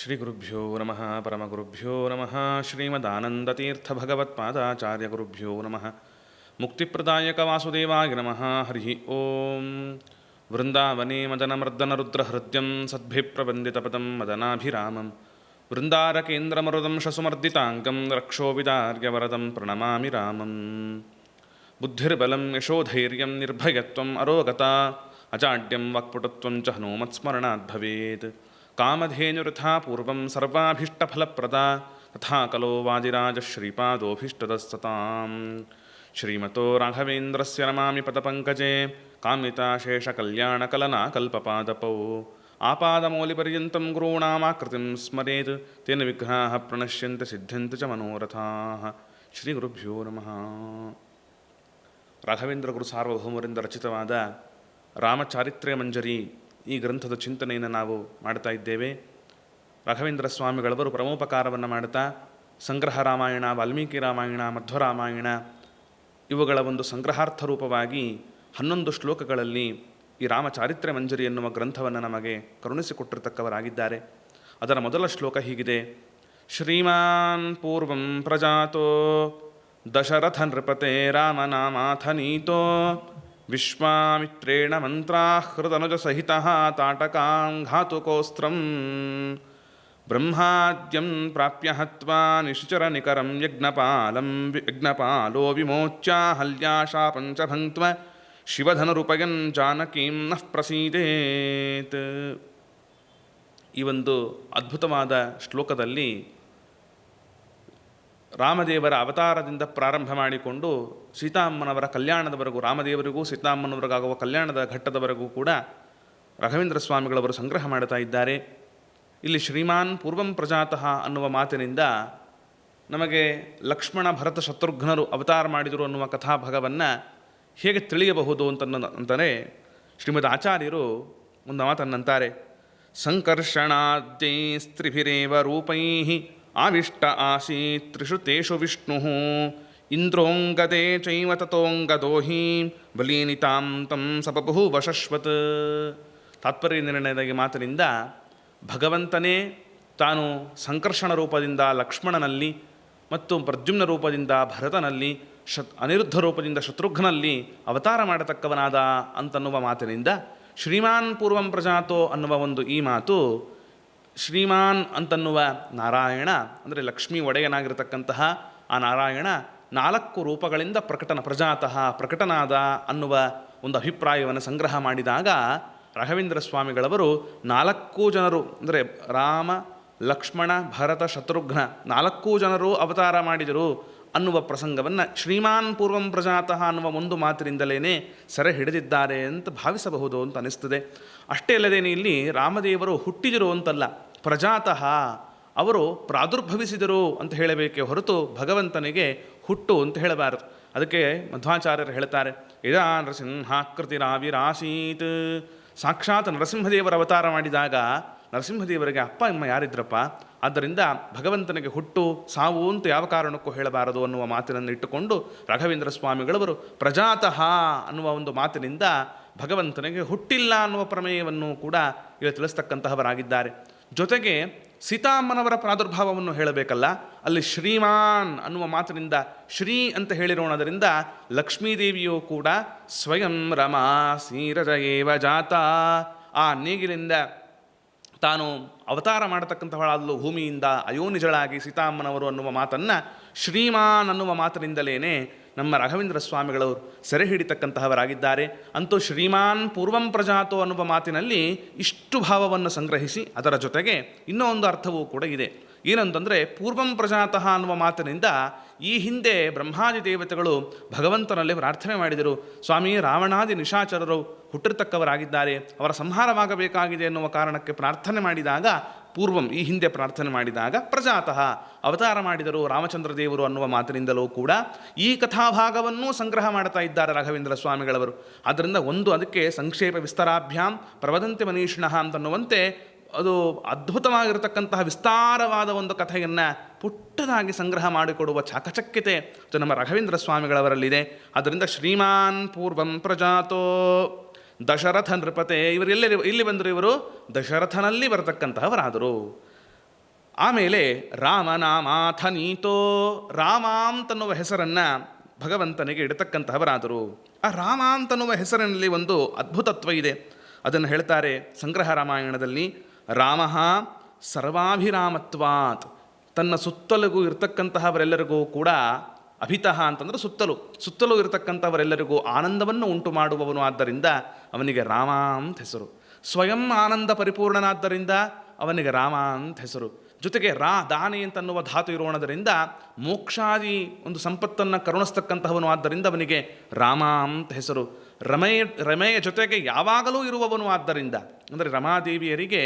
श्रीगुरुभ्यो नमः परमगुरुभ्यो नमः श्रीमदानन्दतीर्थभगवत्पादाचार्यगुरुभ्यो नमः मुक्तिप्रदायकवासुदेवाय नमः हरिः ॐ वृन्दावने मदनमर्दनरुद्रहृद्यं सद्भिप्रवन्दितपदं मदनाभिरामं वृन्दारकेन्द्रमरुदं शसुमर्दिताङ्गं रक्षोविदार्यवरदं प्रणमामि रामम्। बुद्धिर्बलं यशोधैर्यं निर्भयत्वम् अरोगता अचाड्यं वक्पुटत्वं च हनूमत्स्मरणाद्भवेत् ಕಾಮಧೇನುರಥಾ ಪೂರ್ವಂ ಸರ್ವಾಭೀಷ್ಟಫಲಪ್ರದ ತಥಾ ಕಲೋ ವಾದಿರಾಜ ವಾದಿರಾಜಶ್ರೀಪಾದೋಭೀಷ್ಟದಸ್ತತಾಂ ಶ್ರೀಮತೋ ರಾಘವೇಂದ್ರಸ್ಯ ನಮಾಮಿ ಪದಪಂಕಜೆ ಕಲ್ಪಪಾದಪೌ ಆಪಾದಮೌಲಿಪರ್ಯಂతం ಗುರುಣಾಮಾಕೃತಿಂ ಸ್ಮರೇತ್ ತೇನ ವಿಘ್ನಾಃ ಪ್ರಣಶ್ಯಂತ ಸಿದ್ಧ್ಯಂತ ಚ ಮನೋರಥಾಃ ಶ್ರೀಗುರುಭ್ಯೋ ನಮಃ ರಾಘವೇಂದ್ರ ಗುರು ಸಾರ್ವಭೌಮರಿಂದ ರಚಿತವಾದ ರಾಮಚಾರಿತ್ರ್ಯ ಮಂಜರಿ ಈ ಗ್ರಂಥದ ಚಿಂತನೆಯನ್ನು ನಾವು ಮಾಡ್ತಾ ಇದ್ದೇವೆ. ರಾಘವೇಂದ್ರ ಸ್ವಾಮಿಗಳವರು ಪರಮೋಪಕಾರವನ್ನು ಮಾಡುತ್ತಾ ಸಂಗ್ರಹ ರಾಮಾಯಣ, ವಾಲ್ಮೀಕಿ ರಾಮಾಯಣ, ಮಧ್ವರಾಮಾಯಣ ಇವುಗಳ ಒಂದು ಸಂಗ್ರಹಾರ್ಥ ರೂಪವಾಗಿ ಹನ್ನೊಂದು ಶ್ಲೋಕಗಳಲ್ಲಿ ಈ ರಾಮಚಾರಿತ್ರ್ಯ ಮಂಜರಿ ಎನ್ನುವ ಗ್ರಂಥವನ್ನು ನಮಗೆ ಕರುಣಿಸಿಕೊಟ್ಟಿರ್ತಕ್ಕವರಾಗಿದ್ದಾರೆ ಅದರ ಮೊದಲ ಶ್ಲೋಕ ಹೀಗಿದೆ. ಶ್ರೀಮಾನ್ ಪೂರ್ವಂ ಪ್ರಜಾತೋ, ದಶರಥ ನೃಪತೆ ರಾಮನಾಮಾಥನೀತೋ ವಿಶ್ವಾಮಿತ್ರೇಣ ಮಂತ್ರಾಹೃದನುಜಸಹಿತ ಸಹಿತ ತಾಟಕಾಂ ಘಾತುಕೋಸ್ತ್ರಂ. ಬ್ರಹ್ಮಾದ್ಯಂ ಪ್ರಾಪ್ಯ ಹತ್ವಾ ನಿಶುಚರನಿಕರಂ ಯಜ್ಞಪಾಲಂ ಯಜ್ಞಪಾಲೋ ವಿಮೋಚ್ಯ ಹಲ್ಯಾಶಾಪಂಚ ಭಂಕ್ತ್ವ ಶಿವಧನುರುಪಯನ್ ಜಾನಕೀಂ ನಃ ಪ್ರಸೀದೇತ್. ಈ ಒಂದು ಅದ್ಭುತವಾದ ಶ್ಲೋಕದಲ್ಲಿ ರಾಮದೇವರ ಅವತಾರದಿಂದ ಪ್ರಾರಂಭ ಮಾಡಿಕೊಂಡು ಸೀತಾಮ್ಮನವರ ಕಲ್ಯಾಣದವರೆಗೂ, ರಾಮದೇವರಿಗೂ, ಸೀತಾಮ್ಮನವರಿಗಾಗುವ ಕಲ್ಯಾಣದ ಘಟ್ಟದವರೆಗೂ ಕೂಡ ರಾಘವೇಂದ್ರ ಸ್ವಾಮಿಗಳವರು ಸಂಗ್ರಹ ಮಾಡ್ತಾ ಇದ್ದಾರೆ. ಇಲ್ಲಿ ಶ್ರೀಮಾನ್ ಪೂರ್ವಂ ಪ್ರಜಾತಃ ಅನ್ನುವ ಮಾತಿನಿಂದ ನಮಗೆ ಲಕ್ಷ್ಮಣ ಭರತ ಶತ್ರುಘ್ನರು ಅವತಾರ ಮಾಡಿದರು ಅನ್ನುವ ಕಥಾಭಾಗವನ್ನು ಹೇಗೆ ತಿಳಿಯಬಹುದು ಅಂತ ಅಂತಾರೆ ಶ್ರೀಮದ್ ಆಚಾರ್ಯರು ಒಂದು ಮಾತನ್ನಂತಾರೆ. ಸಂಕರ್ಷಣಾದ್ಯೈ ಸ್ತ್ರಿಭಿರೇವ ರೂಪೈ ಆವಿಷ್ಟ ಆಸೀತ್ ತ್ರಿಷು ತೇಷು ವಿಷ್ಣು. ಇಂದ್ರೋಂಗದೆ ಚೈವ ತಥೋಂಗದೋ ಹಿ ಬಲೀನಿತಾಂ ತಂ ಸಪಪುಹು ವಶಶ್ವತ್. ತಾತ್ಪರ್ಯ ನಿರ್ಣಯದ ಮಾತಿನಿಂದ ಭಗವಂತನೇ ತಾನು ಸಂಕರ್ಷಣ ರೂಪದಿಂದ ಲಕ್ಷ್ಮಣನಲ್ಲಿ ಮತ್ತು ಪ್ರದ್ಯುಮ್ನ ರೂಪದಿಂದ ಭರತನಲ್ಲಿ, ಶತ್ ಅನಿರುದ್ಧ ರೂಪದಿಂದ ಶತ್ರುಘ್ನಲ್ಲಿ ಅವತಾರ ಮಾಡತಕ್ಕವನಾದ ಅಂತನ್ನುವ ಮಾತಿನಿಂದ ಶ್ರೀಮಾನ್ ಪೂರ್ವಂ ಪ್ರಜಾತೋ ಅನ್ನುವ ಒಂದು ಈ ಮಾತು ಶ್ರೀಮಾನ್ ಅಂತನ್ನುವ ನಾರಾಯಣ, ಅಂದರೆ ಲಕ್ಷ್ಮೀ ಒಡೆಯನಾಗಿರತಕ್ಕಂತಹ ಆ ನಾರಾಯಣ ನಾಲ್ಕು ರೂಪಗಳಿಂದ ಪ್ರಕಟನ, ಪ್ರಜಾತಃ ಪ್ರಕಟನಾದ ಅನ್ನುವ ಒಂದು ಅಭಿಪ್ರಾಯವನ್ನು ಸಂಗ್ರಹ ಮಾಡಿದಾಗ ರಾಘವೇಂದ್ರ ಸ್ವಾಮಿಗಳವರು ನಾಲ್ಕು ಜನರು, ಅಂದರೆ ರಾಮ, ಲಕ್ಷ್ಮಣ, ಭರತ, ಶತ್ರುಘ್ನ ನಾಲ್ಕು ಜನರು ಅವತಾರ ಮಾಡಿದರು ಅನ್ನುವ ಪ್ರಸಂಗವನ್ನು ಶ್ರೀಮಾನ್ ಪೂರ್ವಂ ಪ್ರಜಾತಃ ಅನ್ನುವ ಒಂದು ಮಾತಿನಿಂದಲೇ ಸೆರೆ ಹಿಡಿದಿದ್ದಾರೆ ಅಂತ ಭಾವಿಸಬಹುದು ಅಂತ ಅನಿಸ್ತದೆ. ಅಷ್ಟೇ ಅಲ್ಲದೇನೆ ಇಲ್ಲಿ ರಾಮದೇವರು ಹುಟ್ಟಿದರು ಅಂತಲ್ಲ. ಪ್ರಜಾತಃ ಅವರು ಪ್ರಾದುರ್ಭವಿಸಿದರು ಅಂತ ಹೇಳಬೇಕೆ ಹೊರತು ಭಗವಂತನಿಗೆ ಹುಟ್ಟು ಅಂತ ಹೇಳಬಾರದು. ಅದಕ್ಕೆ ಮಧ್ವಾಚಾರ್ಯರು ಹೇಳ್ತಾರೆ, ಇದಾ ನರಸಿಂಹಾಕೃತಿರಾವಿರಾಸೀತ್. ಸಾಕ್ಷಾತ್ ನರಸಿಂಹದೇವರ ಅವತಾರ ಮಾಡಿದಾಗ ನರಸಿಂಹದೇವರಿಗೆ ಅಪ್ಪ, ಅಮ್ಮ ಯಾರಿದ್ರಪ್ಪ? ಆದ್ದರಿಂದ ಭಗವಂತನಿಗೆ ಹುಟ್ಟು, ಸಾವು ಅಂತ ಯಾವ ಕಾರಣಕ್ಕೂ ಹೇಳಬಾರದು ಅನ್ನುವ ಮಾತಿನನ್ನು ಇಟ್ಟುಕೊಂಡು ರಾಘವೇಂದ್ರ ಸ್ವಾಮಿಗಳವರು ಪ್ರಜಾತಃ ಅನ್ನುವ ಒಂದು ಮಾತಿನಿಂದ ಭಗವಂತನಿಗೆ ಹುಟ್ಟಿಲ್ಲ ಅನ್ನುವ ಪ್ರಮೇಯವನ್ನು ಕೂಡ ಇಲ್ಲಿ ತಿಳಿಸ್ತಕ್ಕಂತಹವರಾಗಿದ್ದಾರೆ. ಜೊತೆಗೆ ಸೀತಾಮ್ಮನವರ ಪ್ರಾದುರ್ಭಾವವನ್ನು ಹೇಳಬೇಕಲ್ಲ, ಅಲ್ಲಿ ಶ್ರೀಮಾನ್ ಅನ್ನುವ ಮಾತಿನಿಂದ ಶ್ರೀ ಅಂತ ಹೇಳಿರೋಣದರಿಂದ ಲಕ್ಷ್ಮೀದೇವಿಯು ಕೂಡ ಸ್ವಯಂ ರಮಾ ಸೀರರ ಏವ ಜಾತ. ಆ ನೇಗಿಲಿಂದ ತಾನು ಅವತಾರ ಮಾಡತಕ್ಕಂಥವಳಾದಲು ಭೂಮಿಯಿಂದ ಅಯೋನಿಜಳಾಗಿ ಸೀತಾಮ್ಮನವರು ಅನ್ನುವ ಮಾತನ್ನು ಶ್ರೀಮಾನ್ ಅನ್ನುವ ಮಾತಿನಿಂದಲೇ ನಮ್ಮ ರಾಘವೇಂದ್ರ ಸ್ವಾಮಿಗಳವರು ಸೆರೆ ಹಿಡಿತಕ್ಕಂತಹವರಾಗಿದ್ದಾರೆ. ಅಂತೂ ಶ್ರೀಮಾನ್ ಪೂರ್ವಂ ಪ್ರಜಾತೋ ಅನ್ನುವ ಮಾತಿನಲ್ಲಿ ಇಷ್ಟು ಭಾವವನ್ನು ಸಂಗ್ರಹಿಸಿ ಅದರ ಜೊತೆಗೆ ಇನ್ನೂ ಒಂದು ಅರ್ಥವೂ ಕೂಡ ಇದೆ. ಏನಂತಂದರೆ ಪೂರ್ವಂ ಪ್ರಜಾತಃ ಅನ್ನುವ ಮಾತಿನಿಂದ ಈ ಹಿಂದೆ ಬ್ರಹ್ಮಾದಿ ದೇವತೆಗಳು ಭಗವಂತನಲ್ಲಿ ಪ್ರಾರ್ಥನೆ ಮಾಡಿದರು, ಸ್ವಾಮಿ, ರಾವಣಾದಿ ನಿಶಾಚರರು ಹುಟ್ಟಿರ್ತಕ್ಕವರಾಗಿದ್ದಾರೆ, ಅವರ ಸಂಹಾರವಾಗಬೇಕಾಗಿದೆ ಎನ್ನುವ ಕಾರಣಕ್ಕೆ ಪ್ರಾರ್ಥನೆ ಮಾಡಿದಾಗ, ಪೂರ್ವಂ ಈ ಹಿಂದೆ ಪ್ರಾರ್ಥನೆ ಮಾಡಿದಾಗ ಪ್ರಜಾತಃ ಅವತಾರ ಮಾಡಿದರು ರಾಮಚಂದ್ರ ದೇವರು ಅನ್ನುವ ಮಾತಿನಿಂದಲೂ ಕೂಡ ಈ ಕಥಾಭಾಗವನ್ನೂ ಸಂಗ್ರಹ ಮಾಡ್ತಾ ಇದ್ದಾರೆ ರಾಘವೇಂದ್ರ ಸ್ವಾಮಿಗಳವರು. ಆದ್ದರಿಂದ ಒಂದು ಅದಕ್ಕೆ ಸಂಕ್ಷೇಪ ವಿಸ್ತಾರಾಭ್ಯಾಂ ಪ್ರವದಂತೆ ಮನೀಷಿಣಃ ಅಂತನ್ನುವಂತೆ ಅದು ಅದ್ಭುತವಾಗಿರತಕ್ಕಂತಹ ವಿಸ್ತಾರವಾದ ಒಂದು ಕಥೆಯನ್ನು ಪುಟ್ಟದಾಗಿ ಸಂಗ್ರಹ ಮಾಡಿಕೊಡುವ ಚಾಕಚಕ್ಯತೆ ಅದು ನಮ್ಮ ರಘವೇಂದ್ರ ಸ್ವಾಮಿಗಳವರಲ್ಲಿದೆ. ಅದರಿಂದ ಶ್ರೀಮಾನ್ ಪೂರ್ವಂ ಪ್ರಜಾತೋ. ದಶರಥ ನೃಪತೆ, ಇವರು ಎಲ್ಲಿ ಇಲ್ಲಿ ಬಂದರು ಇವರು? ದಶರಥನಲ್ಲಿ ಬರತಕ್ಕಂತಹವರಾದರು. ಆಮೇಲೆ ರಾಮನಾಮಾಥ ನೀತೋ ರಾಮ ಅಂತನ್ನುವ ಹೆಸರನ್ನು ಭಗವಂತನಿಗೆ ಇಡತಕ್ಕಂತಹವರಾದರು. ಆ ರಾಮ ಅಂತನ್ನುವ ಹೆಸರಿನಲ್ಲಿ ಒಂದು ಅದ್ಭುತತ್ವ ಇದೆ. ಅದನ್ನು ಹೇಳ್ತಾರೆ ಸಂಗ್ರಹ ರಾಮಾಯಣದಲ್ಲಿ, ರಾಮ ಸರ್ವಾಭಿರಾಮತ್ವಾತ್. ತನ್ನ ಸುತ್ತಲಿಗೂ ಇರತಕ್ಕಂತಹವರೆಲ್ಲರಿಗೂ ಕೂಡ ಅಭಿತಃ ಅಂತಂದ್ರೆ ಸುತ್ತಲೂ ಸುತ್ತಲೂ ಇರತಕ್ಕಂಥವರೆಲ್ಲರಿಗೂ ಆನಂದವನ್ನು ಉಂಟು ಮಾಡುವವನು ಆದ್ದರಿಂದ ಅವನಿಗೆ ರಾಮ ಅಂತ ಹೆಸರು. ಸ್ವಯಂ ಆನಂದ ಪರಿಪೂರ್ಣನಾದ್ದರಿಂದ ಅವನಿಗೆ ರಾಮ ಅಂತ ಹೆಸರು. ಜೊತೆಗೆ ರಾ ದಾನಿ ಅಂತನ್ನುವ ಧಾತು ಇರೋಣದರಿಂದ ಮೋಕ್ಷಾದಿ ಒಂದು ಸಂಪತ್ತನ್ನು ಕರುಣಿಸ್ತಕ್ಕಂತಹವನು ಆದ್ದರಿಂದ ಅವನಿಗೆ ರಾಮ ಅಂತ ಹೆಸರು. ರಮೆಯ ರಮೆಯ ಜೊತೆಗೆ ಯಾವಾಗಲೂ ಇರುವವನು ಆದ್ದರಿಂದ, ಅಂದರೆ ರಮಾದೇವಿಯರಿಗೆ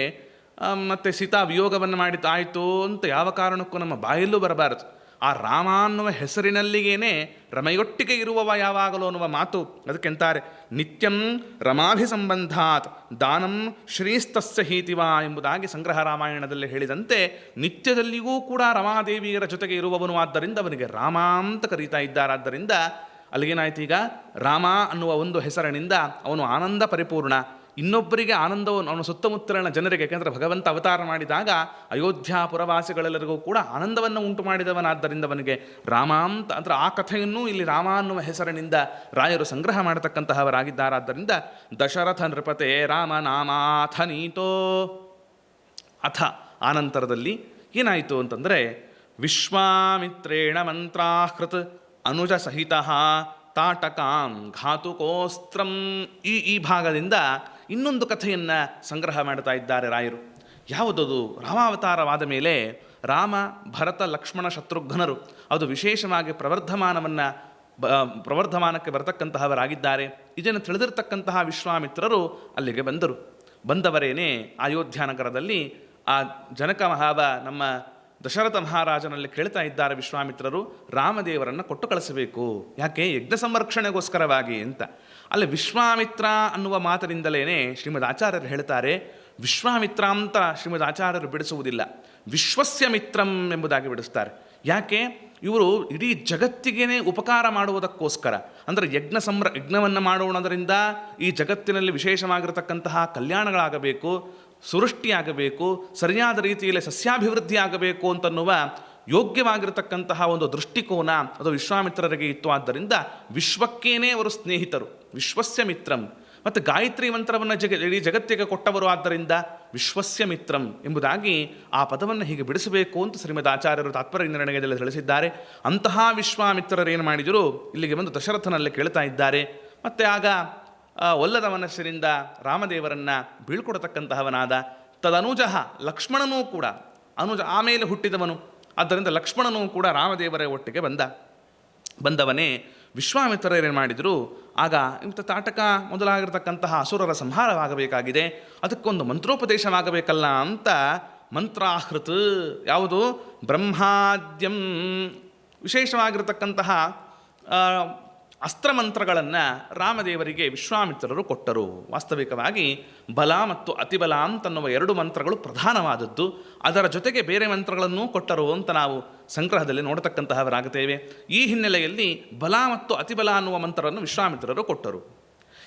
ಮತ್ತೆ ಸೀತಾ ವಿಯೋಗವನ್ನು ಮಾಡಿದ್ದಾಯಿತು ಅಂತ ಯಾವ ಕಾರಣಕ್ಕೂ ನಮ್ಮ ಬಾಯಲ್ಲೂ ಬರಬಾರದು. ಆ ರಾಮ ಅನ್ನುವ ಹೆಸರಿನಲ್ಲಿಗೇನೆ ರಮೆಯೊಟ್ಟಿಗೆ ಇರುವವ ಯಾವಾಗಲೋ ಅನ್ನುವ ಮಾತು ಅದಕ್ಕೆಂತಾರೆ, ನಿತ್ಯಂ ರಮಾಭಿಸಂಬಂಧಾತ್ ದಾನಂ ಶ್ರೀಸ್ತಸ್ಯ ಹೀತಿವಾ ಎಂಬುದಾಗಿ ಸಂಗ್ರಹ ರಾಮಾಯಣದಲ್ಲಿ ಹೇಳಿದಂತೆ, ನಿತ್ಯದಲ್ಲಿಯೂ ಕೂಡ ರಮಾದೇವಿಯರ ಜೊತೆಗೆ ಇರುವವನು ಆದ್ದರಿಂದ ಅವನಿಗೆ ರಾಮ ಅಂತ ಕರೀತಾ ಇದ್ದಾರಾದ್ದರಿಂದ ಅಲ್ಲಿಗೇನಾಯ್ತು ಈಗ? ರಾಮ ಅನ್ನುವ ಒಂದು ಹೆಸರಿನಿಂದ ಅವನು ಆನಂದ ಪರಿಪೂರ್ಣ. ಇನ್ನೊಬ್ಬರಿಗೆ ಆನಂದವನ್ನು, ಅವನ ಸುತ್ತಮುತ್ತಲಿನ ಜನರಿಗೆ, ಯಾಕೆಂದರೆ ಭಗವಂತ ಅವತಾರ ಮಾಡಿದಾಗ ಅಯೋಧ್ಯಾಪುರವಾಸಿಗಳೆಲ್ಲರಿಗೂ ಕೂಡ ಆನಂದವನ್ನು ಉಂಟು ಮಾಡಿದವನಾದ್ದರಿಂದ ಅವನಿಗೆ ರಾಮಾಂತ ಅಂದರೆ ಆ ಕಥೆಯನ್ನು ಇಲ್ಲಿ ರಾಮ ಅನ್ನುವ ಹೆಸರಿನಿಂದ ರಾಯರು ಸಂಗ್ರಹ ಮಾಡತಕ್ಕಂತಹವರಾಗಿದ್ದಾರಾದ್ದರಿಂದ ದಶರಥ ನೃಪತೆ ರಾಮ ನಾಮಾಥ ನೀತೋ. ಅಥ ಆನಂತರದಲ್ಲಿ ಏನಾಯಿತು ಅಂತಂದರೆ ವಿಶ್ವಾಮಿತ್ರೇಣ ಮಂತ್ರಾಹೃತ್ ಅನುಜ ಸಹಿತ ತಾಟಕಾಂ ಘಾತುಕೋಸ್ತ್ರಂ ಈ ಈ ಭಾಗದಿಂದ ಇನ್ನೊಂದು ಕಥೆಯನ್ನು ಸಂಗ್ರಹ ಮಾಡ್ತಾ ಇದ್ದಾರೆ ರಾಯರು. ಯಾವುದದು? ರಾಮಾವತಾರವಾದ ಮೇಲೆ ರಾಮ, ಭರತ, ಲಕ್ಷ್ಮಣ ಶತ್ರುಘ್ನರು ಅದು ವಿಶೇಷವಾಗಿ ಪ್ರವರ್ಧಮಾನವನ್ನು, ಬ ಪ್ರವರ್ಧಮಾನಕ್ಕೆ ಬರತಕ್ಕಂತಹವರಾಗಿದ್ದಾರೆ. ಇದನ್ನು ತಿಳಿದಿರ್ತಕ್ಕಂತಹ ವಿಶ್ವಾಮಿತ್ರರು ಅಲ್ಲಿಗೆ ಬಂದರು. ಬಂದವರೇನೇ ಅಯೋಧ್ಯ ನಗರದಲ್ಲಿ ಆ ಜನಕ ಮಹಾವ ನಮ್ಮ ದಶರಥ ಮಹಾರಾಜನಲ್ಲಿ ಕೇಳ್ತಾ ಇದ್ದಾರೆ ವಿಶ್ವಾಮಿತ್ರರು, ರಾಮದೇವರನ್ನು ಕೊಟ್ಟು ಕಳಿಸಬೇಕು. ಯಾಕೆ? ಯಜ್ಞ ಸಂರಕ್ಷಣೆಗೋಸ್ಕರವಾಗಿ ಅಂತ. ಅಲ್ಲಿ ವಿಶ್ವಾಮಿತ್ರ ಅನ್ನುವ ಮಾತಿನಿಂದಲೇ ಶ್ರೀಮದ್ ಆಚಾರ್ಯರು ಹೇಳ್ತಾರೆ ವಿಶ್ವಾಮಿತ್ರ ಅಂತ ಶ್ರೀಮದ್ ಆಚಾರ್ಯರು ಬಿಡಿಸುವುದಿಲ್ಲ, ವಿಶ್ವಸ್ಯ ಮಿತ್ರಂ ಎಂಬುದಾಗಿ ಬಿಡಿಸ್ತಾರೆ. ಯಾಕೆ? ಇವರು ಇಡೀ ಜಗತ್ತಿಗೇನೆ ಉಪಕಾರ ಮಾಡುವುದಕ್ಕೋಸ್ಕರ. ಅಂದರೆ ಯಜ್ಞ ಸಂರ, ಯಜ್ಞವನ್ನು ಮಾಡೋಣದರಿಂದ ಈ ಜಗತ್ತಿನಲ್ಲಿ ವಿಶೇಷವಾಗಿರತಕ್ಕಂತಹ ಕಲ್ಯಾಣಗಳಾಗಬೇಕು ಸೃಷ್ಟಿಯಾಗಬೇಕು ಸರಿಯಾದ ರೀತಿಯಲ್ಲಿ ಸಸ್ಯಾಭಿವೃದ್ಧಿ ಆಗಬೇಕು ಅಂತನ್ನುವ ಯೋಗ್ಯವಾಗಿರತಕ್ಕಂತಹ ಒಂದು ದೃಷ್ಟಿಕೋನ ಅದು ವಿಶ್ವಾಮಿತ್ರರಿಗೆ ಇತ್ತು. ಆದ್ದರಿಂದ ವಿಶ್ವಕ್ಕೇನೆ ಅವರು ಸ್ನೇಹಿತರು, ವಿಶ್ವಸ್ಯ ಮಿತ್ರಂ. ಮತ್ತು ಗಾಯತ್ರಿ ಮಂತ್ರವನ್ನು ಜಗ, ಇಡೀ ಜಗತ್ತಿಗೆ ಕೊಟ್ಟವರು ಆದ್ದರಿಂದ ವಿಶ್ವಸ್ಯ ಮಿತ್ರಂ ಎಂಬುದಾಗಿ ಆ ಪದವನ್ನು ಹೀಗೆ ಬಿಡಿಸಬೇಕು ಅಂತ ಶ್ರೀಮದ್ ಆಚಾರ್ಯರು ತಾತ್ಪರ್ಯ ನಿರ್ಣಯದಲ್ಲಿ ತಿಳಿಸಿದ್ದಾರೆ. ಅಂತಹ ವಿಶ್ವಾಮಿತ್ರರು ಏನು ಮಾಡಿದರು? ಇಲ್ಲಿಗೆ ಬಂದು ದಶರಥನಲ್ಲಿ ಕೇಳ್ತಾ ಇದ್ದಾರೆ. ಮತ್ತು ಆಗ ಒಲ್ಲದ ಮನಸ್ಸಿನಿಂದ ರಾಮದೇವರನ್ನು ಬೀಳ್ಕೊಡತಕ್ಕಂತಹವನಾದ ತದನುಜ ಲಕ್ಷ್ಮಣನೂ ಕೂಡ, ಅನುಜ ಆಮೇಲೆ ಹುಟ್ಟಿದವನು, ಆದ್ದರಿಂದ ಲಕ್ಷ್ಮಣನೂ ಕೂಡ ರಾಮದೇವರ ಒಟ್ಟಿಗೆ ಬಂದ. ಬಂದವನೇ ವಿಶ್ವಾಮಿತ್ರರೇನು ಮಾಡಿದರು, ಆಗ ಇಂಥ ತಾಟಕ ಮೊದಲಾಗಿರ್ತಕ್ಕಂತಹ ಅಸುರರ ಸಂಹಾರವಾಗಬೇಕಾಗಿದೆ, ಅದಕ್ಕೊಂದು ಮಂತ್ರೋಪದೇಶವಾಗಬೇಕಲ್ಲ ಅಂತ ಮಂತ್ರಾಹೃತ್, ಯಾವುದು ಬ್ರಹ್ಮಾದ್ಯಂ ವಿಶೇಷವಾಗಿರತಕ್ಕಂತಹ ಅಸ್ತ್ರಮಂತ್ರಗಳನ್ನು ರಾಮದೇವರಿಗೆ ವಿಶ್ವಾಮಿತ್ರರು ಕೊಟ್ಟರು. ವಾಸ್ತವಿಕವಾಗಿ ಬಲ ಮತ್ತು ಅತಿಬಲ ಅಂತನ್ನುವ ಎರಡು ಮಂತ್ರಗಳು ಪ್ರಧಾನವಾದದ್ದು. ಅದರ ಜೊತೆಗೆ ಬೇರೆ ಮಂತ್ರಗಳನ್ನೂ ಕೊಟ್ಟರು ಅಂತ ನಾವು ಸಂಗ್ರಹದಲ್ಲಿ ನೋಡತಕ್ಕಂತಹವರಾಗುತ್ತೇವೆ. ಈ ಹಿನ್ನೆಲೆಯಲ್ಲಿ ಬಲ ಮತ್ತು ಅತಿಬಲ ಅನ್ನುವ ಮಂತ್ರವನ್ನು ವಿಶ್ವಾಮಿತ್ರರು ಕೊಟ್ಟರು.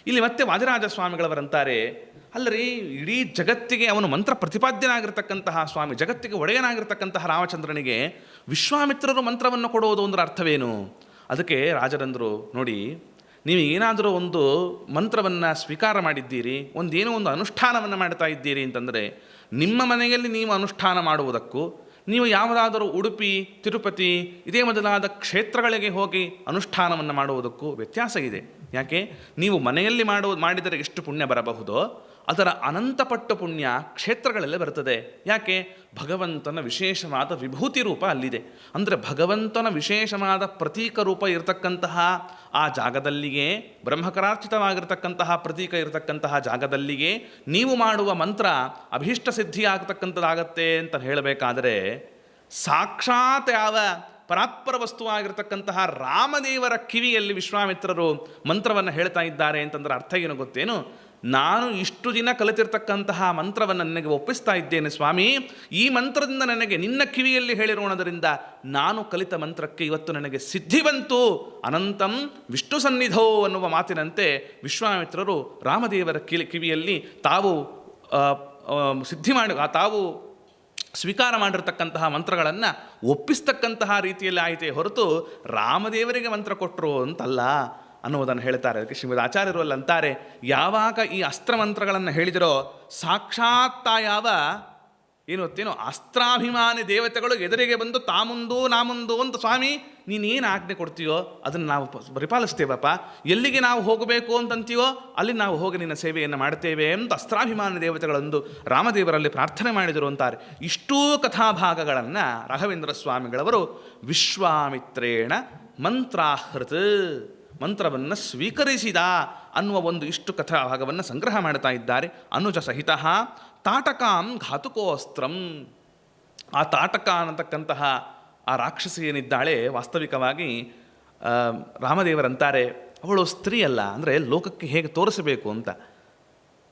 ಇಲ್ಲಿ ಮತ್ತೆ ವಾದಿರಾಜ ಸ್ವಾಮಿಗಳವರಂತಾರೆ ಅಲ್ಲರಿ, ಇಡೀ ಜಗತ್ತಿಗೆ ಅವನು ಮಂತ್ರ ಪ್ರತಿಪಾದ್ಯನಾಗಿರ್ತಕ್ಕಂತಹ ಸ್ವಾಮಿ, ಜಗತ್ತಿಗೆ ಒಡೆಯನಾಗಿರ್ತಕ್ಕಂತಹ ರಾಮಚಂದ್ರನಿಗೆ ವಿಶ್ವಾಮಿತ್ರರು ಮಂತ್ರವನ್ನು ಕೊಡುವುದು ಅಂದ್ರೆ ಅರ್ಥವೇನು? ಅದಕ್ಕೆ ರಾಜರಂದರು ನೋಡಿ ನೀವು ಏನಾದರೂ ಒಂದು ಮಂತ್ರವನ್ನು ಸ್ವೀಕಾರ ಮಾಡಿದ್ದೀರಿ, ಒಂದೇನೋ ಒಂದು ಅನುಷ್ಠಾನವನ್ನು ಮಾಡ್ತಾ ಇದ್ದೀರಿ ಅಂತಂದರೆ, ನಿಮ್ಮ ಮನೆಯಲ್ಲಿ ನೀವು ಅನುಷ್ಠಾನ ಮಾಡುವುದಕ್ಕೂ, ನೀವು ಯಾವುದಾದರೂ ಉಡುಪಿ, ತಿರುಪತಿ, ಇದೇ ಮೊದಲಾದ ಕ್ಷೇತ್ರಗಳಿಗೆ ಹೋಗಿ ಅನುಷ್ಠಾನವನ್ನು ಮಾಡುವುದಕ್ಕೂ ವ್ಯತ್ಯಾಸ ಇದೆ. ಯಾಕೆ? ನೀವು ಮನೆಯಲ್ಲಿ ಮಾಡುವ, ಮಾಡಿದರೆ ಎಷ್ಟು ಪುಣ್ಯ ಬರಬಹುದೋ ಅದರ ಅನಂತಪಟ್ಟು ಪುಣ್ಯ ಕ್ಷೇತ್ರಗಳಲ್ಲೇ ಬರ್ತದೆ ಯಾಕೆ? ಭಗವಂತನ ವಿಶೇಷವಾದ ವಿಭೂತಿ ರೂಪ ಅಲ್ಲಿದೆ. ಅಂದರೆ ಭಗವಂತನ ವಿಶೇಷವಾದ ಪ್ರತೀಕ ರೂಪ ಇರತಕ್ಕಂತಹ ಆ ಜಾಗದಲ್ಲಿಯೇ ಬ್ರಹ್ಮಕರಾರ್ಚಿತವಾಗಿರ್ತಕ್ಕಂತಹ ಪ್ರತೀಕ ಇರತಕ್ಕಂತಹ ಜಾಗದಲ್ಲಿಯೇ ನೀವು ಮಾಡುವ ಮಂತ್ರ ಅಭೀಷ್ಟ ಸಿದ್ಧಿ ಅಂತ ಹೇಳಬೇಕಾದರೆ, ಸಾಕ್ಷಾತ್ ಯಾವ ಪರಾತ್ಪರ ವಸ್ತುವಾಗಿರ್ತಕ್ಕಂತಹ ರಾಮದೇವರ ಕಿವಿಯಲ್ಲಿ ವಿಶ್ವಾಮಿತ್ರರು ಮಂತ್ರವನ್ನು ಹೇಳ್ತಾ ಇದ್ದಾರೆ ಅಂತಂದ್ರೆ ಅರ್ಥ ಏನು ಗೊತ್ತೇನು? ನಾನು ಇಷ್ಟು ದಿನ ಕಲಿತಿರ್ತಕ್ಕಂತಹ ಮಂತ್ರವನ್ನು ನನಗೆ ಒಪ್ಪಿಸ್ತಾ ಇದ್ದೇನೆ ಸ್ವಾಮಿ. ಈ ಮಂತ್ರದಿಂದ ನನಗೆ ನಿನ್ನ ಕಿವಿಯಲ್ಲಿ ಹೇಳಿರೋಣದರಿಂದ ನಾನು ಕಲಿತ ಮಂತ್ರಕ್ಕೆ ಇವತ್ತು ನನಗೆ ಸಿದ್ಧಿ ಬಂತು. ಅನಂತಂ ವಿಷ್ಣು ಸನ್ನಿಧೋ ಅನ್ನುವ ಮಾತಿನಂತೆ ವಿಶ್ವಾಮಿತ್ರರು ರಾಮದೇವರ ಕಿಲಿ ಕಿವಿಯಲ್ಲಿ ತಾವು ಸಿದ್ಧಿ ಮಾಡಿ ತಾವು ಸ್ವೀಕಾರ ಮಾಡಿರ್ತಕ್ಕಂತಹ ಮಂತ್ರಗಳನ್ನು ಒಪ್ಪಿಸ್ತಕ್ಕಂತಹ ರೀತಿಯಲ್ಲಿ ಆಯಿತೇ ಹೊರತು ರಾಮದೇವರಿಗೆ ಮಂತ್ರ ಕೊಟ್ಟರು ಅಂತಲ್ಲ. ಅನ್ನುವುದನ್ನು ಹೇಳ್ತಾರೆ. ಅದಕ್ಕೆ ಶ್ರೀಮದ್ ಆಚಾರ್ಯರು ಅಲ್ಲಿ ಅಂತಾರೆ, ಯಾವಾಗ ಈ ಅಸ್ತ್ರ ಮಂತ್ರಗಳನ್ನು ಹೇಳಿದರೋ ಸಾಕ್ಷಾತ್ ಯಾವ ಏನು ಗೊತ್ತೇನೋ, ಅಸ್ತ್ರಾಭಿಮಾನಿ ದೇವತೆಗಳು ಎದುರಿಗೆ ಬಂದು ತಾಮುಂದು ನಾಮುಂದು ಅಂತ ಸ್ವಾಮಿ, ನೀನೇನು ಆಜ್ಞೆ ಕೊಡ್ತೀಯೋ ಅದನ್ನು ನಾವು ಪರಿಪಾಲಿಸ್ತೇವಪ್ಪ. ಎಲ್ಲಿಗೆ ನಾವು ಹೋಗಬೇಕು ಅಂತಂತೀವೋ ಅಲ್ಲಿ ನಾವು ಹೋಗಿ ನಿನ್ನ ಸೇವೆಯನ್ನು ಮಾಡ್ತೇವೆ ಅಂತ ಅಸ್ತ್ರಾಭಿಮಾನಿ ದೇವತೆಗಳಂದು ರಾಮದೇವರಲ್ಲಿ ಪ್ರಾರ್ಥನೆ ಮಾಡಿದರು ಅಂತಾರೆ. ಇಷ್ಟೂ ಕಥಾಭಾಗಗಳನ್ನು ರಾಘವೇಂದ್ರ ಸ್ವಾಮಿಗಳವರು ವಿಶ್ವಾಮಿತ್ರೇಣ ಮಂತ್ರಾಹೃತ್ ಮಂತ್ರವನ್ನು ಸ್ವೀಕರಿಸಿದ ಅನ್ನುವ ಒಂದು ಇಷ್ಟು ಕಥಾಭಾಗವನ್ನು ಸಂಗ್ರಹ ಮಾಡ್ತಾ ಇದ್ದಾರೆ. ಅನುಜ ಸಹಿತ ತಾಟಕಾಂ ಘಾತುಕೋಸ್ತ್ರಂ. ಆ ತಾಟಕ ಅನ್ನತಕ್ಕಂತಹ ಆ ರಾಕ್ಷಸಿ ಏನಿದ್ದಾಳೆ ವಾಸ್ತವಿಕವಾಗಿ ರಾಮದೇವರಂತಾರೆ, ಅವಳು ಸ್ತ್ರೀಯಲ್ಲ, ಅಂದರೆ ಲೋಕಕ್ಕೆ ಹೇಗೆ ತೋರಿಸಬೇಕು ಅಂತ.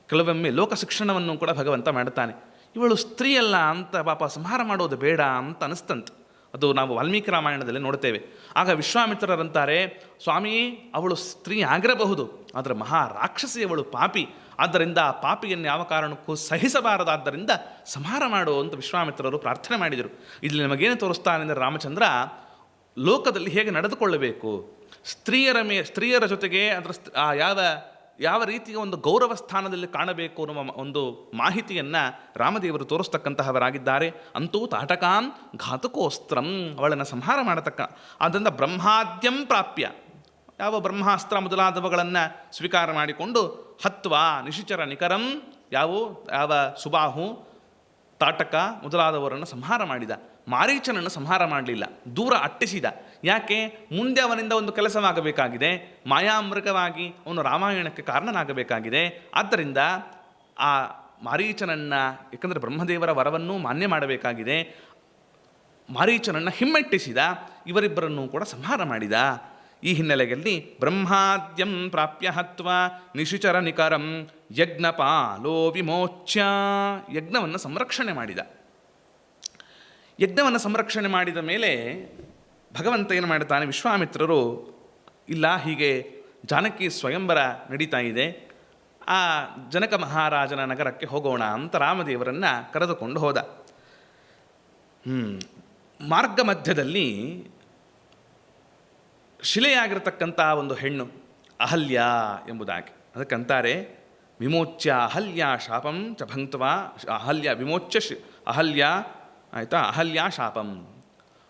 ಕೆಲವೊಮ್ಮೆ ಲೋಕ ಶಿಕ್ಷಣವನ್ನು ಕೂಡ ಭಗವಂತ ಮಾಡ್ತಾನೆ. ಇವಳು ಸ್ತ್ರೀ ಅಲ್ಲ ಅಂತ ಪಾಪ ಸಂಹಾರ ಮಾಡೋದು ಬೇಡ ಅಂತ ಅನಿಸ್ತಂತೆ. ಅದು ನಾವು ವಾಲ್ಮೀಕಿ ರಾಮಾಯಣದಲ್ಲಿ ನೋಡ್ತೇವೆ. ಆಗ ವಿಶ್ವಾಮಿತ್ರರಂತಾರೆ, ಸ್ವಾಮಿ, ಅವಳು ಸ್ತ್ರೀ ಆಗಿರಬಹುದು, ಆದರೆ ಮಹಾ ರಾಕ್ಷಸಿ ಅವಳು ಪಾಪಿ. ಆದ್ದರಿಂದ ಆ ಪಾಪಿಯನ್ನು ಯಾವ ಕಾರಣಕ್ಕೂ ಸಹಿಸಬಾರದಾದ್ದರಿಂದ ಸಂಹಾರ ಮಾಡು ಅಂತ ವಿಶ್ವಾಮಿತ್ರರು ಪ್ರಾರ್ಥನೆ ಮಾಡಿದರು. ಇಲ್ಲಿ ನಮಗೇನು ತೋರಿಸ್ತಾನೆ ಅಂದರೆ ರಾಮಚಂದ್ರ, ಲೋಕದಲ್ಲಿ ಹೇಗೆ ನಡೆದುಕೊಳ್ಳಬೇಕು? ಸ್ತ್ರೀಯರ ಮೇ, ಸ್ತ್ರೀಯರ ಜೊತೆಗೆ, ಅದರ ಯಾವ ಯಾವ ರೀತಿಯ ಒಂದು ಗೌರವ ಸ್ಥಾನದಲ್ಲಿ ಕಾಣಬೇಕು ಅನ್ನುವ ಒಂದು ಮಾಹಿತಿಯನ್ನು ರಾಮದೇವರು ತೋರಿಸ್ತಕ್ಕಂತಹವರಾಗಿದ್ದಾರೆ. ಅಂತೂ ತಾಟಕಾಂ ಘಾತಕೋಸ್ತ್ರಂ ಅವಳನ್ನು ಸಂಹಾರ ಮಾಡತಕ್ಕ ಆದ್ದರಿಂದ ಬ್ರಹ್ಮಾದ್ಯಂ ಪ್ರಾಪ್ಯ. ಯಾವ ಬ್ರಹ್ಮಾಸ್ತ್ರ ಮೊದಲಾದವುಗಳನ್ನು ಸ್ವೀಕಾರ ಮಾಡಿಕೊಂಡು, ಹತ್ವ ನಿಶಿಚರ ನಿಖರಂ ಯಾವ ಯಾವ ಸುಬಾಹು, ತಾಟಕ ಮೊದಲಾದವರನ್ನು ಸಂಹಾರ ಮಾಡಿದ. ಮಾರೀಚನನ್ನು ಸಂಹಾರ ಮಾಡಲಿಲ್ಲ. ದೂರ ಅಟ್ಟಿಸಿದ. ಯಾಕೆ? ಮುಂದೆ ಅವನಿಂದ ಒಂದು ಕೆಲಸವಾಗಬೇಕಾಗಿದೆ. ಮಾಯಾಮೃಗವಾಗಿ ಅವನು ರಾಮಾಯಣಕ್ಕೆ ಕಾರಣನಾಗಬೇಕಾಗಿದೆ. ಆದ್ದರಿಂದ ಆ ಮಾರೀಚನನ್ನು, ಏಕೆಂದರೆ ಬ್ರಹ್ಮದೇವರ ವರವನ್ನು ಮಾನ್ಯ ಮಾಡಬೇಕಾಗಿದೆ. ಮಾರೀಚನನ್ನು ಹಿಮ್ಮೆಟ್ಟಿಸಿದ. ಇವರಿಬ್ಬರನ್ನೂ ಕೂಡ ಸಂಹಾರ ಮಾಡಿದ. ಈ ಹಿನ್ನೆಲೆಯಲ್ಲಿ ಬ್ರಹ್ಮಾದ್ಯಂ ಪ್ರಾಪ್ಯ ಹತ್ವ ನಿಶುಚರ ನಿಕರಂ ಯಜ್ಞಪಾಲೋ ವಿಮೋಚ್ಯ ಯಜ್ಞವನ್ನು ಸಂರಕ್ಷಣೆ ಮಾಡಿದ. ಯಜ್ಞವನ್ನು ಸಂರಕ್ಷಣೆ ಮಾಡಿದ ಮೇಲೆ ಭಗವಂತ ಏನು ಮಾಡುತ್ತಾನೆ? ವಿಶ್ವಾಮಿತ್ರರು, ಇಲ್ಲ, ಹೀಗೆ ಜಾನಕಿ ಸ್ವಯಂವರ ನಡೀತಾ ಇದೆ. ಆ ಜನಕ ಮಹಾರಾಜನ ನಗರಕ್ಕೆ ಹೋಗೋಣ ಅಂತ ರಾಮದೇವರನ್ನು ಕರೆದುಕೊಂಡು ಹೋದ. ಮಾರ್ಗ ಮಧ್ಯದಲ್ಲಿ ಶಿಲೆಯಾಗಿರ್ತಕ್ಕಂಥ ಒಂದು ಹೆಣ್ಣು, ಅಹಲ್ಯ ಎಂಬುದಾಗಿ. ಅದಕ್ಕಂತಾರೆ ವಿಮೋಚ್ಯ ಅಹಲ್ಯ ಶಾಪಂ ಚ ಅಹಲ್ಯ ವಿಮೋಚ್ಯ ಶಿ, ಅಹಲ್ಯ ಆಯಿತಾ? ಅಹಲ್ಯ ಶಾಪಂ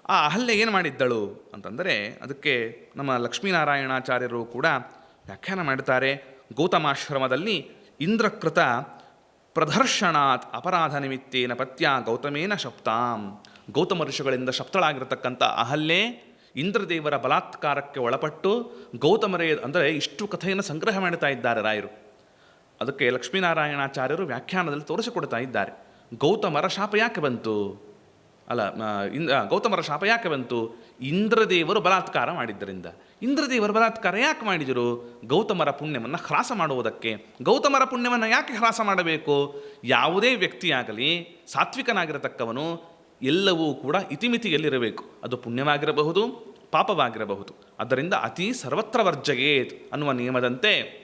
ಆ ಅಹಲ್ಯ ಏನು ಮಾಡಿದ್ದಳು ಅಂತಂದರೆ ಅದಕ್ಕೆ ನಮ್ಮ ಲಕ್ಷ್ಮೀನಾರಾಯಣಾಚಾರ್ಯರು ಕೂಡ ವ್ಯಾಖ್ಯಾನ ಮಾಡ್ತಾರೆ ಗೌತಮಾಶ್ರಮದಲ್ಲಿ ಇಂದ್ರಕೃತ ಪ್ರದರ್ಶನಾತ್ ಅಪರಾಧ ನಿಮಿತ್ತೇನ ಪತ್ಯ ಗೌತಮೇನ ಶಪ್ತಾಂ. ಗೌತಮ ಋಷಿಗಳಿಂದ ಶಪ್ತಳಾಗಿರತಕ್ಕಂಥ ಅಹಲ್ಯೆ ಇಂದ್ರದೇವರ ಬಲಾತ್ಕಾರಕ್ಕೆ ಒಳಪಟ್ಟು ಗೌತಮರೇ ಅಂದರೆ ಇಷ್ಟು ಕಥೆಯನ್ನು ಸಂಗ್ರಹ ಮಾಡ್ತಾ ಇದ್ದಾರೆ ರಾಯರು. ಅದಕ್ಕೆ ಲಕ್ಷ್ಮೀನಾರಾಯಣಾಚಾರ್ಯರು ವ್ಯಾಖ್ಯಾನದಲ್ಲಿ ತೋರಿಸಿಕೊಡ್ತಾ ಇದ್ದಾರೆ. ಗೌತಮರ ಶಾಪ ಯಾಕೆ ಬಂತು? ಅಲ್ಲ ಇಂದ್ರ ಗೌತಮರ ಶಾಪ ಯಾಕೆ ಬಂತು? ಇಂದ್ರದೇವರು ಬಲಾತ್ಕಾರ ಮಾಡಿದ್ದರಿಂದ. ಇಂದ್ರದೇವರ ಬಲಾತ್ಕಾರ ಯಾಕೆ ಮಾಡಿದರು? ಗೌತಮರ ಪುಣ್ಯವನ್ನು ಹ್ರಾಸ ಮಾಡುವುದಕ್ಕೆ. ಗೌತಮರ ಪುಣ್ಯವನ್ನು ಯಾಕೆ ಹ್ರಾಸ ಮಾಡಬೇಕು? ಯಾವುದೇ ವ್ಯಕ್ತಿಯಾಗಲಿ, ಸಾತ್ವಿಕನಾಗಿರತಕ್ಕವನು ಎಲ್ಲವೂ ಕೂಡ ಇತಿಮಿತಿಯಲ್ಲಿರಬೇಕು. ಅದು ಪುಣ್ಯವಾಗಿರಬಹುದು, ಪಾಪವಾಗಿರಬಹುದು. ಅದರಿಂದ ಅತಿ ಸರ್ವತ್ರ ವರ್ಜಗೇತ್ ಅನ್ನುವ ನಿಯಮದಂತೆ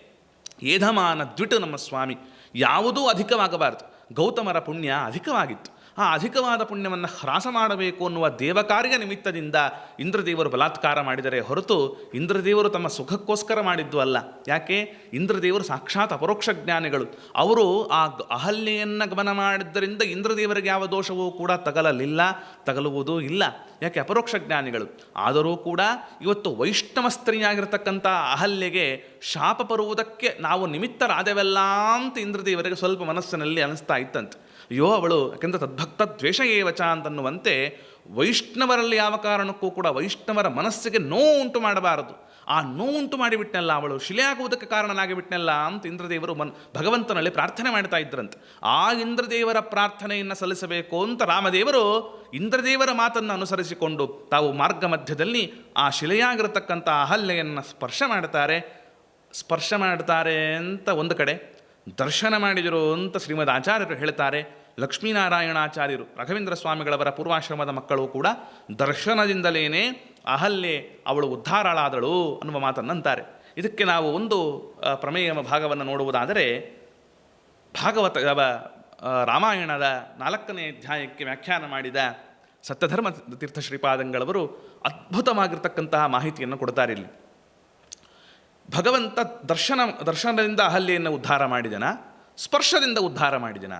ಏಧಮಾನ ದ್ವಿಟು ನಮ್ಮ ಸ್ವಾಮಿ ಯಾವುದೂ ಅಧಿಕವಾಗಬಾರದು. ಗೌತಮರ ಪುಣ್ಯ ಅಧಿಕವಾಗಿತ್ತು. ಆ ಅಧಿಕವಾದ ಪುಣ್ಯವನ್ನು ಹ್ರಾಸ ಮಾಡಬೇಕು ಅನ್ನುವ ದೇವಕಾರ್ಯ ನಿಮಿತ್ತದಿಂದ ಇಂದ್ರದೇವರು ಬಲಾತ್ಕಾರ ಮಾಡಿದರೆ ಹೊರತು ಇಂದ್ರದೇವರು ತಮ್ಮ ಸುಖಕ್ಕೋಸ್ಕರ ಮಾಡಿದ್ದು ಅಲ್ಲ. ಯಾಕೆ? ಇಂದ್ರದೇವರು ಸಾಕ್ಷಾತ್ ಅಪರೋಕ್ಷ ಜ್ಞಾನಿಗಳು. ಅವರು ಆ ಅಹಲ್ಯೆಯನ್ನು ಗಮನ ಮಾಡಿದ್ದರಿಂದ ಇಂದ್ರದೇವರಿಗೆ ಯಾವ ದೋಷವೂ ಕೂಡ ತಗಲಲಿಲ್ಲ, ತಗಲುವುದೂ ಇಲ್ಲ. ಯಾಕೆ? ಅಪರೋಕ್ಷ ಜ್ಞಾನಿಗಳು. ಆದರೂ ಕೂಡ ಇವತ್ತು ವೈಷ್ಣವ ಸ್ತ್ರೀಯಾಗಿರ್ತಕ್ಕಂಥ ಅಹಲ್ಯೆಗೆ ಶಾಪ ಬರುವುದಕ್ಕೆ ನಾವು ನಿಮಿತ್ತರಾದೆವಲ್ಲ ಅಂತ ಇಂದ್ರದೇವರಿಗೆ ಸ್ವಲ್ಪ ಮನಸ್ಸಿನಲ್ಲಿ ಅನಿಸ್ತಾ ಇತ್ತಂತೆ. ಅಯ್ಯೋ, ಅವಳು ಯಾಕೆಂದರೆ ತದ್ಭಕ್ತ ದ್ವೇಷ ಏವಚ ಅಂತನ್ನುವಂತೆ ವೈಷ್ಣವರಲ್ಲಿ ಯಾವ ಕಾರಣಕ್ಕೂ ಕೂಡ ವೈಷ್ಣವರ ಮನಸ್ಸಿಗೆ ನೋವು ಉಂಟು ಮಾಡಬಾರದು. ಆ ನೋವು ಉಂಟು ಮಾಡಿಬಿಟ್ನಲ್ಲ ಅವಳು, ಶಿಲೆಯಾಗುವುದಕ್ಕೆ ಕಾರಣನಾಗಿಬಿಟ್ನಲ್ಲ ಅಂತ ಇಂದ್ರದೇವರು ಮನ್, ಭಗವಂತನಲ್ಲಿ ಪ್ರಾರ್ಥನೆ ಮಾಡ್ತಾ ಇದ್ರಂತೆ. ಆ ಇಂದ್ರದೇವರ ಪ್ರಾರ್ಥನೆಯನ್ನು ಸಲ್ಲಿಸಬೇಕು ಅಂತ ರಾಮದೇವರು ಇಂದ್ರದೇವರ ಮಾತನ್ನು ಅನುಸರಿಸಿಕೊಂಡು ತಾವು ಮಾರ್ಗ ಮಧ್ಯದಲ್ಲಿ ಆ ಶಿಲೆಯಾಗಿರತಕ್ಕಂಥ ಅಹಲ್ಯೆಯನ್ನು ಸ್ಪರ್ಶ ಮಾಡ್ತಾರೆ. ಸ್ಪರ್ಶ ಮಾಡ್ತಾರೆ ಅಂತ ಒಂದು ಕಡೆ. ದರ್ಶನ ಮಾಡಿದರು ಅಂತ ಶ್ರೀಮದ್ ಆಚಾರ್ಯರು ಹೇಳ್ತಾರೆ. ಲಕ್ಷ್ಮೀನಾರಾಯಣಾಚಾರ್ಯರು, ರಘವೇಂದ್ರ ಸ್ವಾಮಿಗಳವರ ಪೂರ್ವಾಶ್ರಮದ ಮಕ್ಕಳು ಕೂಡ ದರ್ಶನದಿಂದಲೇ ಅಹಲ್ಯೆ ಅವಳು ಉದ್ಧಾರಳಾದಳು ಅನ್ನುವ ಮಾತನ್ನಂತಾರೆ ಇದಕ್ಕೆ ನಾವು ಒಂದು ಪ್ರಮೇಯ ಭಾಗವನ್ನು ನೋಡುವುದಾದರೆ, ಭಾಗವತ ರಾಮಾಯಣದ ನಾಲ್ಕನೇ ಅಧ್ಯಾಯಕ್ಕೆ ವ್ಯಾಖ್ಯಾನ ಮಾಡಿದ ಸತ್ಯಧರ್ಮ ತೀರ್ಥ ಶ್ರೀಪಾದಂಗಳವರು ಅದ್ಭುತವಾಗಿರ್ತಕ್ಕಂತಹ ಮಾಹಿತಿಯನ್ನು ಕೊಡ್ತಾರೆ ಇಲ್ಲಿ. ಭಗವಂತ ದರ್ಶನ, ದರ್ಶನದಿಂದ ಅಹಲ್ಯೆಯನ್ನು ಉದ್ಧಾರ ಮಾಡಿದನ? ಸ್ಪರ್ಶದಿಂದ ಉದ್ಧಾರ ಮಾಡಿದನ?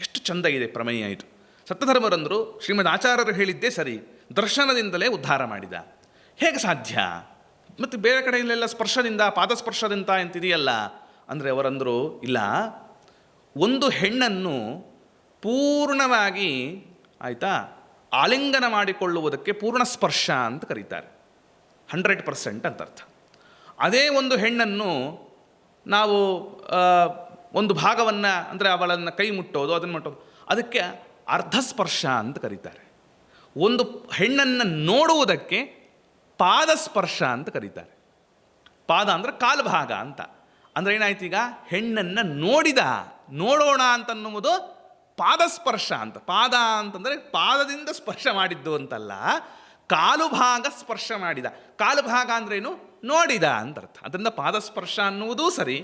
ಎಷ್ಟು ಚಂದ ಇದೆ ಪ್ರಮೇಯ ಇದು. ಸತ್ಯಧರ್ಮರಂದರು ಶ್ರೀಮದ್ ಆಚಾರ್ಯರು ಹೇಳಿದ್ದೇ ಸರಿ, ದರ್ಶನದಿಂದಲೇ ಉದ್ಧಾರ ಮಾಡಿದ. ಹೇಗೆ ಸಾಧ್ಯ? ಮತ್ತು ಬೇರೆ ಕಡೆಯಲ್ಲೆಲ್ಲ ಸ್ಪರ್ಶದಿಂದ, ಪಾದಸ್ಪರ್ಶದಿಂದ ಅಂತಿದೆಯಲ್ಲ? ಅಂದರೆ ಅವರಂದರು, ಇಲ್ಲ, ಒಂದು ಹೆಣ್ಣನ್ನು ಪೂರ್ಣವಾಗಿ, ಆಯಿತಾ, ಆಲಿಂಗನ ಮಾಡಿಕೊಳ್ಳುವುದಕ್ಕೆ ಪೂರ್ಣ ಸ್ಪರ್ಶ ಅಂತ ಕರೀತಾರೆ. ಹಂಡ್ರೆಡ್ ಪರ್ಸೆಂಟ್ ಅಂತ ಅರ್ಥ ಅದೇ ಒಂದು ಹೆಣ್ಣನ್ನು ನಾವು ಒಂದು ಭಾಗವನ್ನು ಅಂದರೆ ಅವಳನ್ನು ಕೈ ಮುಟ್ಟೋದು, ಅದನ್ನು ಮುಟ್ಟೋದು. ಅದಕ್ಕೆ ಅರ್ಧ ಸ್ಪರ್ಶ ಅಂತ ಕರೀತಾರೆ. ಒಂದು ಹೆಣ್ಣನ್ನು ನೋಡುವುದಕ್ಕೆ ಪಾದಸ್ಪರ್ಶ ಅಂತ ಕರೀತಾರೆ. ಪಾದ ಅಂದರೆ ಕಾಲು ಭಾಗ ಅಂತ. ಅಂದರೆ ಏನಾಯ್ತು ಈಗ? ಹೆಣ್ಣನ್ನು ನೋಡಿದ, ನೋಡೋಣ ಅಂತನ್ನುವುದು ಪಾದಸ್ಪರ್ಶ ಅಂತ. ಪಾದ ಅಂತಂದರೆ ಪಾದದಿಂದ ಸ್ಪರ್ಶ ಮಾಡಿದ್ದು ಅಂತಲ್ಲ ಕಾಲು ಭಾಗ ಸ್ಪರ್ಶ ಮಾಡಿದ. ಕಾಲು ಭಾಗ ಅಂದ್ರೇನು? ನೋಡಿದ ಅಂತ ಅರ್ಥ. ಅದರಿಂದ ಪಾದಸ್ಪರ್ಶ ಅನ್ನುವುದೂ ಸರಿ.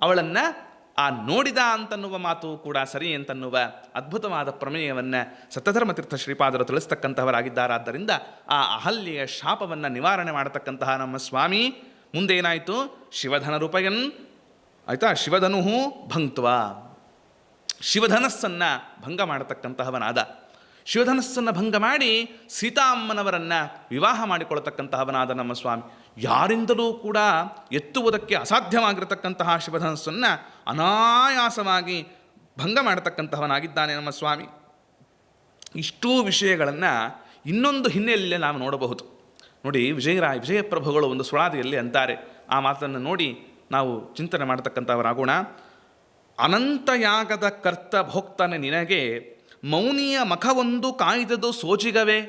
ಅವಳನ್ನು ಆ ನೋಡಿದ ಅಂತನ್ನುವ ಮಾತು ಕೂಡ ಸರಿ ಅಂತನ್ನುವ ಅದ್ಭುತವಾದ ಪ್ರಮೇಯವನ್ನು ಸತಧರ್ಮತೀರ್ಥ ಶ್ರೀಪಾದರು ತಿಳಿಸ್ತಕ್ಕಂತಹವರಾಗಿದ್ದಾರಾದ್ದರಿಂದ ಆ ಅಹಲ್ಯೆಯ ಶಾಪವನ್ನು ನಿವಾರಣೆ ಮಾಡತಕ್ಕಂತಹ ನಮ್ಮ ಸ್ವಾಮಿ, ಮುಂದೇನಾಯಿತು? ಶಿವಧನ ರೂಪಯನ್, ಆಯಿತಾ? ಶಿವಧನು ಭಂಕ್ತ್ವ. ಶಿವಧನಸ್ಸನ್ನು ಭಂಗ ಮಾಡತಕ್ಕಂತಹವನಾದ ಶಿವಧನಸ್ಸನ್ನು ಭಂಗ ಮಾಡಿ ಸೀತಾಮ್ಮನವರನ್ನು ವಿವಾಹ ಮಾಡಿಕೊಳ್ತಕ್ಕಂತಹವನಾದ ನಮ್ಮ ಸ್ವಾಮಿ. ಯಾರಿಂದಲೂ ಕೂಡ ಎತ್ತುವುದಕ್ಕೆ ಅಸಾಧ್ಯವಾಗಿರತಕ್ಕಂತಹ ಶಿವಧನಸ್ಸನ್ನು ಅನಾಯಾಸವಾಗಿ ಭಂಗ ಮಾಡತಕ್ಕಂತಹವನಾಗಿದ್ದಾನೆ ನಮ್ಮ ಸ್ವಾಮಿ. ಇಷ್ಟೂ ವಿಷಯಗಳನ್ನು ಇನ್ನೊಂದು ಹಿನ್ನೆಲೆಯಲ್ಲಿ ನಾವು ನೋಡಬಹುದು. ನೋಡಿ ವಿಜಯರಾಯ ವಿಜಯಪ್ರಭುಗಳು ಒಂದು ಸುಳಾದಿಯಲ್ಲಿ ಅಂತಾರೆ. ಆ ಮಾತನ್ನು ನೋಡಿ ನಾವು ಚಿಂತನೆ ಮಾಡತಕ್ಕಂಥವರಾಗೋಣ ಅನಂತಯಾಗದ ಕರ್ತ ಭೋಕ್ತನೆ ನಿನಗೆ ಮೌನಿಯ ಮಖವೊಂದು ಕಾಯ್ದದು ಸೋಜಿಗವೇ.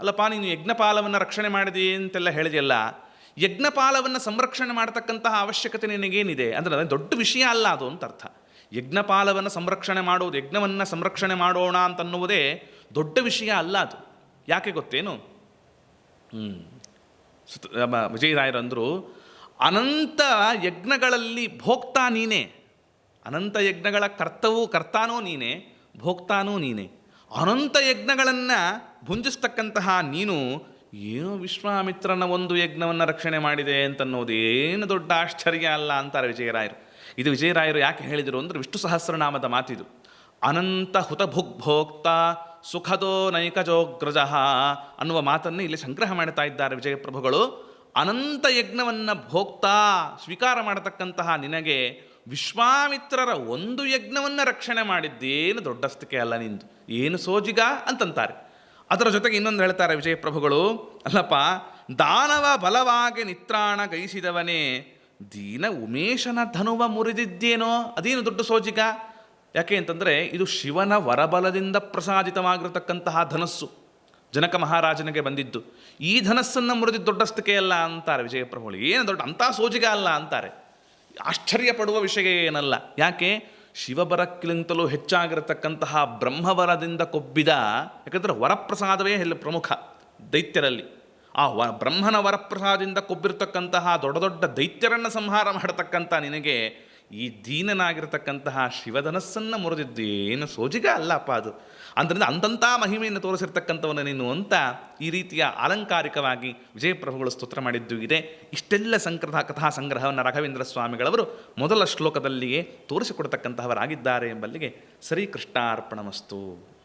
ಅಲ್ಲಪ್ಪ, ನೀನು ಯಜ್ಞಪಾಲವನ್ನು ರಕ್ಷಣೆ ಮಾಡಿದೆ ಅಂತೆಲ್ಲ ಹೇಳಿದೆಯಲ್ಲ. ಯಜ್ಞಪಾಲವನ್ನು ಸಂರಕ್ಷಣೆ ಮಾಡತಕ್ಕಂತಹ ಅವಶ್ಯಕತೆ ನಿನಗೇನಿದೆ? ಅಂದರೆ ಅದು ದೊಡ್ಡ ವಿಷಯ ಅಲ್ಲ ಅದು ಅಂತ ಅರ್ಥ. ಯಜ್ಞಪಾಲವನ್ನು ಸಂರಕ್ಷಣೆ ಮಾಡೋದು, ಯಜ್ಞವನ್ನು ಸಂರಕ್ಷಣೆ ಮಾಡೋಣ ಅಂತನ್ನುವುದೇ ದೊಡ್ಡ ವಿಷಯ ಅಲ್ಲ ಅದು. ಯಾಕೆ ಗೊತ್ತೇನು? ಹ್ಞೂ ಸುತ ವಿಜಯರಾಯರಂದರು, ಅನಂತ ಯಜ್ಞಗಳಲ್ಲಿ ಭೋಕ್ತಾ ನೀನೇ. ಅನಂತ ಯಜ್ಞಗಳ ಕರ್ತವೂ ಕರ್ತಾನೋ ನೀನೇ. ಭೋಕ್ತಾನೂ ನೀನೇ. ಅನಂತ ಯಜ್ಞಗಳನ್ನು ಭುಂಜಿಸ್ತಕ್ಕಂತಹ ನೀನು ಏನು ವಿಶ್ವಾಮಿತ್ರನ ಒಂದು ಯಜ್ಞವನ್ನು ರಕ್ಷಣೆ ಮಾಡಿದೆ ಅಂತನ್ನೋದು ಏನು ದೊಡ್ಡ ಆಶ್ಚರ್ಯ ಅಲ್ಲ ಅಂತಾರೆ ವಿಜಯರಾಯರು. ಇದು ವಿಜಯರಾಯರು ಯಾಕೆ ಹೇಳಿದರು ಅಂದರೆ ವಿಷ್ಣು ಸಹಸ್ರನಾಮದ ಮಾತಿದು. ಅನಂತ ಹುತಭುಗ್ಭೋಕ್ತ ಸುಖದೋ ನೈಕಜೋಗ್ರಜ ಅನ್ನುವ ಮಾತನ್ನು ಇಲ್ಲಿ ಸಂಗ್ರಹ ಮಾಡ್ತಾ ಇದ್ದಾರೆ ವಿಜಯಪ್ರಭುಗಳು. ಅನಂತ ಯಜ್ಞವನ್ನು ಭೋಕ್ತಾ ಸ್ವೀಕಾರ ಮಾಡತಕ್ಕಂತಹ ನಿನಗೆ ವಿಶ್ವಾಮಿತ್ರರ ಒಂದು ಯಜ್ಞವನ್ನು ರಕ್ಷಣೆ ಮಾಡಿದ್ದೇನು ದೊಡ್ಡಸ್ತಿಕೆ ಅಲ್ಲ ನಿಂದು. ಏನು ಸೋಜಿಗ ಅಂತಂತಾರೆ. ಅದರ ಜೊತೆಗೆ ಇನ್ನೊಂದು ಹೇಳ್ತಾರೆ ವಿಜಯಪ್ರಭುಗಳು, ಅಲ್ಲಪ್ಪ, ದಾನವ ಬಲವಾಗಿ ನಿತ್ರಾಣ ಗೈಸಿದವನೇ ದೀನ ಉಮೇಶನ ಧನುವ ಮುರಿದಿದ್ದೇನೋ, ಅದೇನು ದೊಡ್ಡ ಸೋಜಿಗ? ಯಾಕೆ ಅಂತಂದರೆ ಇದು ಶಿವನ ವರಬಲದಿಂದ ಪ್ರಸಾದಿತವಾಗಿರತಕ್ಕಂತಹ ಧನಸ್ಸು. ಜನಕ ಮಹಾರಾಜನಿಗೆ ಬಂದಿದ್ದು. ಈ ಧನಸ್ಸನ್ನು ಮುರಿದಿದ್ದು ದೊಡ್ಡಸ್ತಿಕೆ ಅಲ್ಲ ಅಂತಾರೆ ವಿಜಯಪ್ರಭುಗಳು. ಏನು ದೊಡ್ಡ, ಅಂಥ ಸೋಜಿಗ ಅಲ್ಲ ಅಂತಾರೆ. ಆಶ್ಚರ್ಯಪಡುವ ವಿಷಯ ಏನಲ್ಲ. ಯಾಕೆ? ಶಿವಬರಕ್ಕಿಂತಲೂ ಹೆಚ್ಚಾಗಿರತಕ್ಕಂತಹ ಬ್ರಹ್ಮವರದಿಂದ ಕೊಬ್ಬಿದ, ಯಾಕಂದರೆ ವರಪ್ರಸಾದವೇ ಇಲ್ಲಿ ಪ್ರಮುಖ ದೈತ್ಯರಲ್ಲಿ. ಆ ವ, ಬ್ರಹ್ಮನ ವರಪ್ರಸಾದದಿಂದ ಕೊಬ್ಬಿರತಕ್ಕಂತಹ ದೊಡ್ಡ ದೊಡ್ಡ ದೈತ್ಯರನ್ನು ಸಂಹಾರ ಮಾಡತಕ್ಕಂಥ ನಿನಗೆ ಈ ದೀನನಾಗಿರತಕ್ಕಂತಹ ಶಿವಧನಸ್ಸನ್ನು ಮುರಿದಿದ್ದೇನು? ಸೋಜಿಗ ಅಲ್ಲಪ್ಪ ಅದು. ಅಂದ್ರಿಂದ ಅಂತಂಥ ಮಹಿಮೆಯನ್ನು ತೋರಿಸಿರ್ತಕ್ಕಂಥವನ್ನು ನೀನು ಅಂತ ಈ ರೀತಿಯ ಅಲಂಕಾರಿಕವಾಗಿ ವಿಜಯಪ್ರಭುಗಳು ಸ್ತೋತ್ರ ಮಾಡಿದ್ದು ಇದೆ. ಇಷ್ಟೆಲ್ಲ ಸಂಕೃತ ಕಥಾ ಸಂಗ್ರಹವನ್ನು ರಾಘವೇಂದ್ರ ಸ್ವಾಮಿಗಳವರು ಮೊದಲ ಶ್ಲೋಕದಲ್ಲಿಯೇ ತೋರಿಸಿಕೊಡ್ತಕ್ಕಂತಹವರಾಗಿದ್ದಾರೆ ಎಂಬಲ್ಲಿಗೆ ಶ್ರೀ ಕೃಷ್ಣಾರ್ಪಣಮಸ್ತು